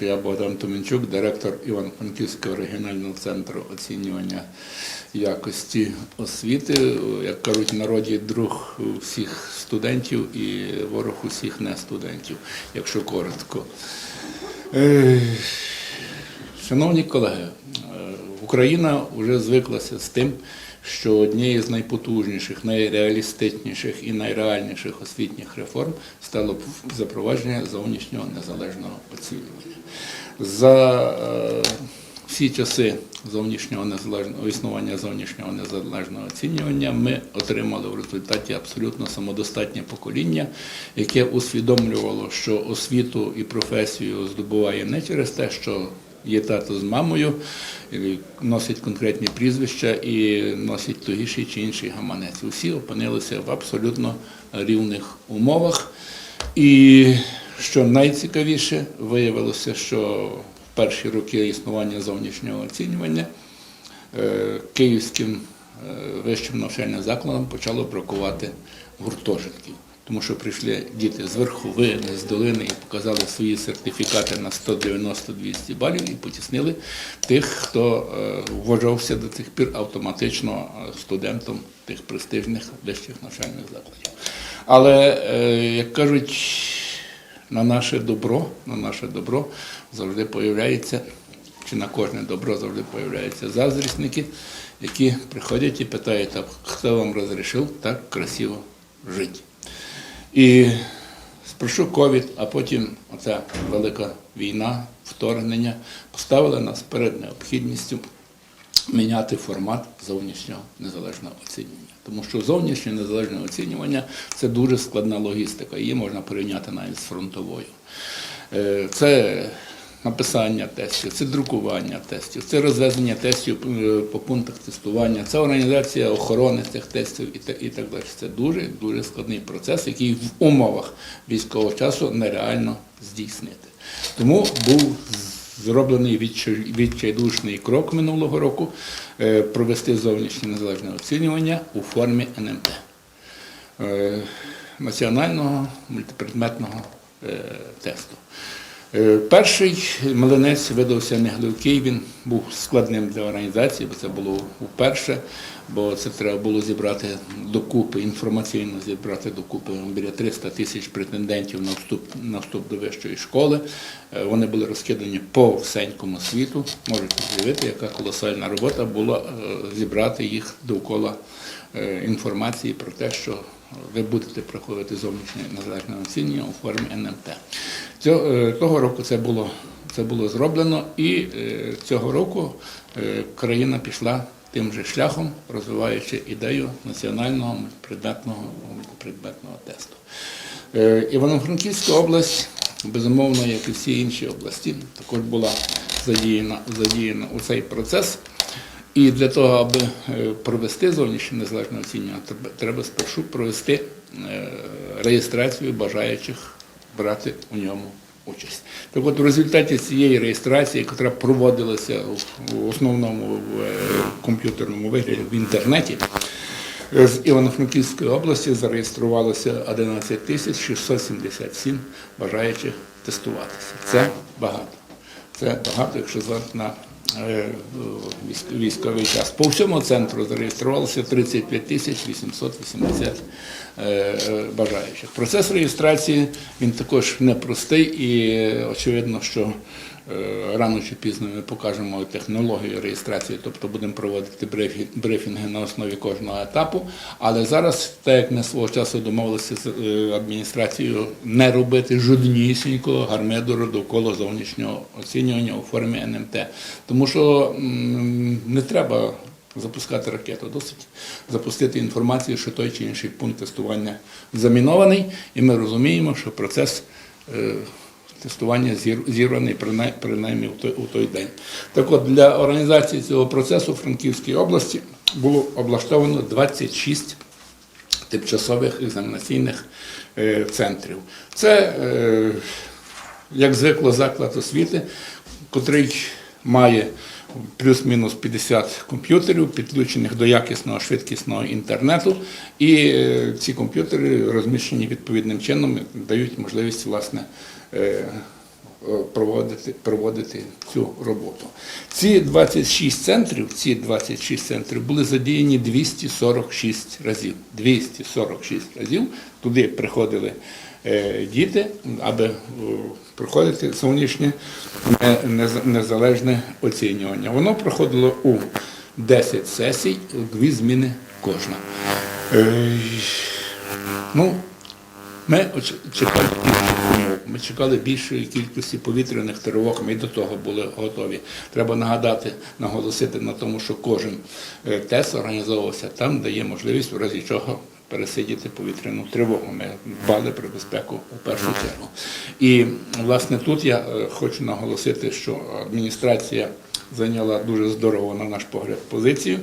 Я Богдан Томенчук, директор Івано-Франківського регіонального центру оцінювання якості освіти. Як кажуть в народі, друг всіх студентів і ворог усіх не студентів, якщо коротко. Е, Шановні колеги, Україна вже звиклася з тим, що однією з найпотужніших, найреалістичніших і найреальніших освітніх реформ стало запровадження зовнішнього незалежного оцінювання. За е, всі часи зовнішнього незалежного існування зовнішнього незалежного оцінювання ми отримали в результаті абсолютно самодостатнє покоління, яке усвідомлювало, що освіту і професію здобуває не через те, що є тато з мамою, носить конкретні прізвища і носить тогіший чи інший гаманець. Усі опинилися в абсолютно рівних умовах. І що найцікавіше, виявилося, що в перші роки існування зовнішнього оцінювання е, київським е, вищим навчальним закладам почало бракувати гуртожитків. Тому що прийшли діти з верховини, з долини і показали свої сертифікати на 190-200 балів і потіснили тих, хто е, вважався до цих пір автоматично е, студентом тих престижних вищих навчальних закладів. Але, е, як кажуть, на наше добро, на наше добро завжди появляється, чи на кожне добро завжди появляються заздрісники, які приходять і питають, хто вам розрішив так красиво жити. І спрошу ковід, а потім оця велика війна, вторгнення поставила нас перед необхідністю міняти формат зовнішнього незалежного оцінювання. Тому що зовнішнє незалежне оцінювання це дуже складна логістика, її можна порівняти навіть з фронтовою. Е, Це написання тестів, це друкування тестів, це розвезення тестів е, по пунктах тестування, це організація охорони цих тестів і та- і так далі. Це дуже дуже складний процес, який в умовах військового часу нереально здійснити. Тому був зроблений відчай- відчайдушний крок минулого року е, провести зовнішнє незалежне оцінювання у формі НМТ е, національного мультипредметного тесту. Е, Перший млинець видався негливкий, він був складним для організації, бо це було вперше, бо це треба було зібрати докупи, інформаційно зібрати докупи біля 300 тисяч претендентів на вступ, на вступ до вищої школи. Е, Вони були розкидані по всенькому світу. Можете уявити, яка колосальна робота була е, зібрати їх довкола інформації про те, що ви будете проходити зовнішнє незалежне оцінювання у формі НМТ. Цього, е, того року це було, це було зроблено, і е, цього року е, країна пішла тим же шляхом, розвиваючи ідею національного предметного, предметного тесту. Івано-Франківська область, безумовно, як і всі інші області, також була задіяна, задіяна у цей процес. І для того, аби е, провести зовнішнє незалежне оцінювання, треба- спершу провести е, реєстрацію бажаючих брати у ньому участь. Так от, в результаті цієї реєстрації, яка проводилася в- основному в е, комп'ютерному вигляді в інтернеті, з Івано-Франківської області зареєструвалося 11 тисяч 677 бажаючих тестуватися. Це багато. Це багато, якщо звати на військовий час. По всьому центру зареєструвалося 35 тисяч 880 е, е, бажаючих. Процес реєстрації він також непростий і е, очевидно, що е, рано чи пізно ми покажемо технологію реєстрації, тобто будемо проводити брифінги на основі кожного етапу. Але зараз, так як ми свого часу домовилися з е, адміністрацією не робити жоднісінького гармидеру довкола зовнішнього оцінювання у формі НМТ. Тому що не треба запускати ракету, досить запустити інформацію, що той чи інший пункт тестування замінований, і ми розуміємо, що процес. Тестування зір- зірваний принаймні у той, день. Так от для організації цього процесу в Франківській області було облаштовано 26 тимчасових екзаменаційних е, центрів. Це, е, як звикло, заклад освіти, котрий має плюс-мінус 50 комп'ютерів, підключених до якісного швидкісного інтернету, і е, ці комп'ютери розміщені відповідним чином, дають можливість власне. Е, проводити, проводити цю роботу. Ці 26 центрів, ці 26 центрів були задіяні 246 разів. 246 разів туди приходили е, діти, аби е, проходити зовнішнє незалежне оцінювання. Воно проходило у 10 сесій, дві зміни кожна. Ну, ми чекали. Ми чекали більшої кількості повітряних тривог. Ми до того були готові. Треба нагадати, наголосити на тому, що кожен е, тест організовувався там, де є можливість, в разі чого пересидіти повітряну тривогу. Ми дбали про безпеку у першу чергу. І власне тут я е, хочу наголосити, що адміністрація зайняла дуже здорово, на наш погляд, позицію.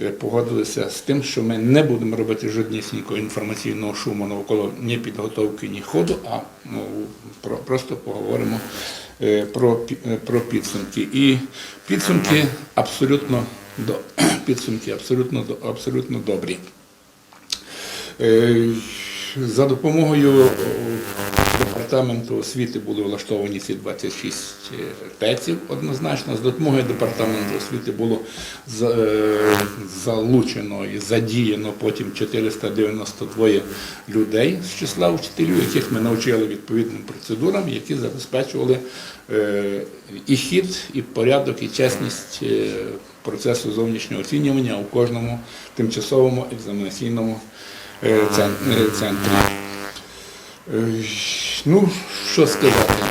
Е, Погодилися з тим, що ми не будемо робити жоднісінького інформаційного шуму навколо ні підготовки, ні ходу, а ну, про, просто поговоримо е, про, е, про підсумки. І підсумки абсолютно, до, підсумки абсолютно, абсолютно добрі. За допомогою департаменту освіти були влаштовані ці 26 ТЕЦів однозначно. За допомогою департаменту освіти було е, залучено і задіяно потім 492 людей з числа вчителів, яких ми навчили відповідним процедурам, які забезпечували е, і хід, і порядок, і чесність е, процесу зовнішнього оцінювання у кожному тимчасовому екзаменаційному е, цен- е, центрі. Е, Ну, що сказати?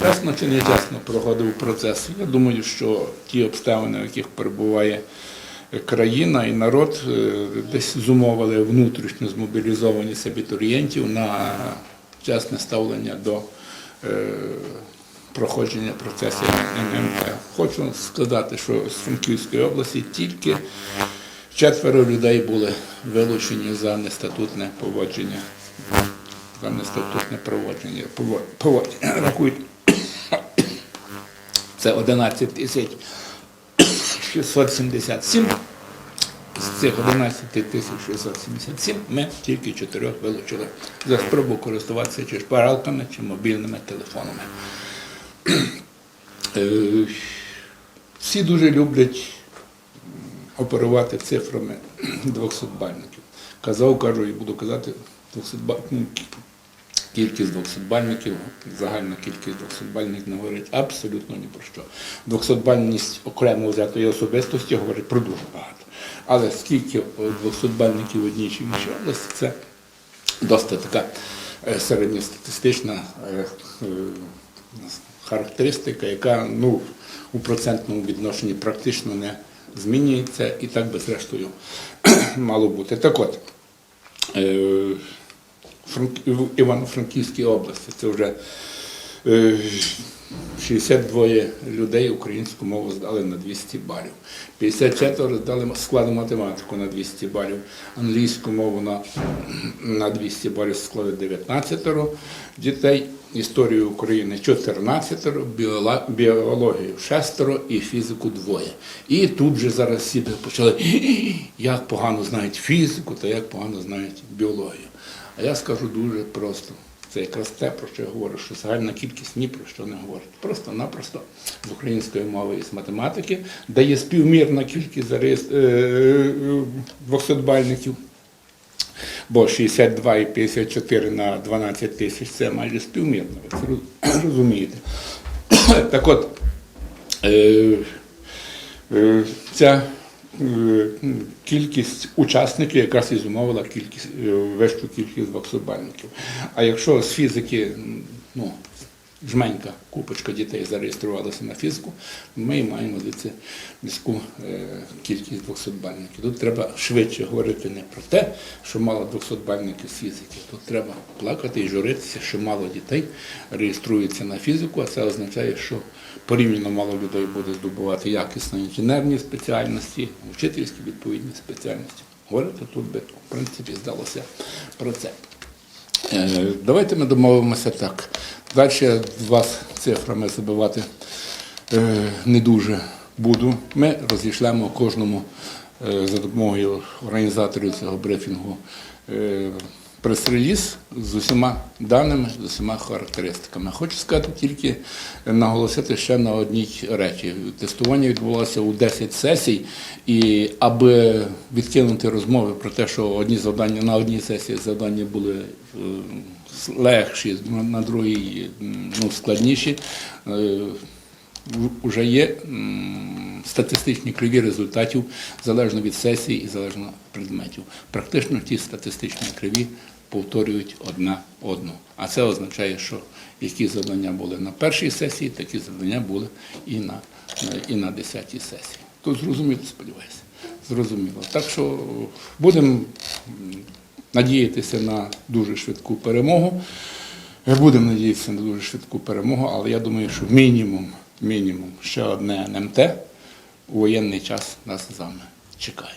Чесно чи не чесно проходив процес. Я думаю, що ті обставини, в яких перебуває країна і народ, е, десь зумовили внутрішню змобілізованість абітурієнтів на чесне ставлення до е, проходження процесів НМТ. Хочу сказати, що з Франківської області тільки четверо людей були вилучені за нестатутне поводження. За нестатутне проводження. Поводження. Рахують. Це 11 тисяч 677. З цих 11 тисяч 677 ми тільки чотирьох вилучили за спробу користуватися чи шпаралками, чи мобільними телефонами. Е, Всі дуже люблять оперувати цифрами 200-бальників. Казав, кажу і буду казати, 200 ну, кількість 200-бальників, загальна кількість 200-бальників не говорить абсолютно ні про що. 200-бальність окремо взятої особистості говорить про дуже багато. Але скільки 200-бальників в одній чи іншій області, це досить така е, середньостатистична е, е, характеристика, яка ну, у процентному відношенні практично не змінюється і так би зрештою мало бути. Так от, е, в Івано-Франківській області це вже е, 62 людей українську мову здали на 200 балів. 54 здали складу математику на 200 балів, англійську мову на, на 200 балів складу 19 дітей, історію України 14, біологію 6 і фізику двоє. І тут же зараз всі почали, як погано знають фізику та як погано знають біологію. А я скажу дуже просто. Це якраз те, про що я говорю, що загальна кількість ні про що не говорить. Просто-напросто з української мови і з математики, де є співмірна кількість зареєс- е, 200-бальників, бо 62 і 54 на 12 тисяч це майже співмірно, ви це розумієте. Так от, е, е, ця е, кількість учасників якраз і зумовила кількість, е, вищу кількість ваксобальників. А якщо з фізики, ну, жменька, купочка дітей зареєструвалася на фізику, ми маємо звідси низьку е, кількість 200-бальників. Тут треба швидше говорити не про те, що мало 200-бальників з фізики. Тут треба плакати і журитися, що мало дітей реєструються на фізику, а це означає, що порівняно мало людей буде здобувати якісні інженерні спеціальності, вчительські відповідні спеціальності. Говорити тут би, в принципі, здалося про це. Е, Давайте ми домовимося так. Далі я вас цифрами забивати е, не дуже буду. Ми розійшлемо кожному е, за допомогою організаторів цього брифінгу прес-реліз з усіма даними, з усіма характеристиками. Хочу сказати тільки наголосити ще на одній речі. Тестування відбулося у 10 сесій, і аби відкинути розмови про те, що одні завдання на одній сесії завдання були е, легші, на другій ну, складніші. Вже є статистичні криві результатів залежно від сесії і залежно предметів. Практично ті статистичні криві повторюють одна одну. А це означає, що які завдання були на першій сесії, такі завдання були і на, і на десятій сесії. Тут зрозуміло, сподіваюся. Зрозуміло. Так що будемо надіятися на дуже швидку перемогу. Будемо надіятися на дуже швидку перемогу, але я думаю, що мінімум, мінімум ще одне НМТ у воєнний час нас з вами чекає.